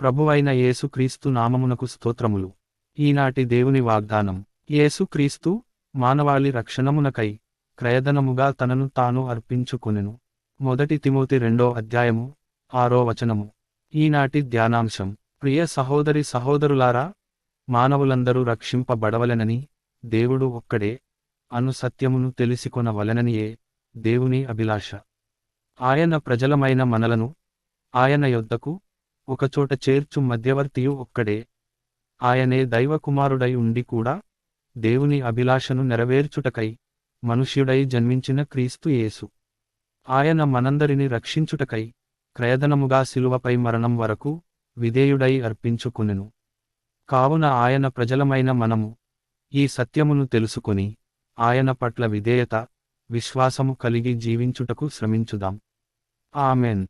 ప్రభువైన యేసుక్రీస్తు నామమునకు స్తోత్రములు. ఈనాటి దేవుని వాగ్దానం యేసుక్రీస్తు మానవాళి రక్షణమునకై క్రయధనముగా తనను తాను అర్పించుకునెను. మొదటి తిమోతి రెండో అధ్యాయము ఆరో వచనము. ఈనాటి ధ్యానాంశం ప్రియ సహోదరి సహోదరులారా మానవులందరూ రక్షింపబడవలెనని దేవుడు ఒక్కడే అను సత్యమును తెలిసికొనవలెననియే దేవుని అభిలాష. ఆయన ప్రజలమైన మనలను ఆయన యొద్దకు ఒకచోట చేర్చు మధ్యవర్తియు ఒక్కడే. ఆయనే దైవకుమారుడై ఉండి కూడా దేవుని అభిలాషను నెరవేర్చుటకై మనుష్యుడై జన్మించిన క్రీస్తు యేసు. ఆయన మనందరిని రక్షించుటకై క్రయధనముగా శిలువపై మరణం వరకు విధేయుడై అర్పించుకునెను. కావున ఆయన ప్రజలమైన మనము ఈ సత్యమును తెలుసుకొని ఆయన పట్ల విధేయత విశ్వాసము కలిగి జీవించుటకు శ్రమించుదాం. ఆమెన్.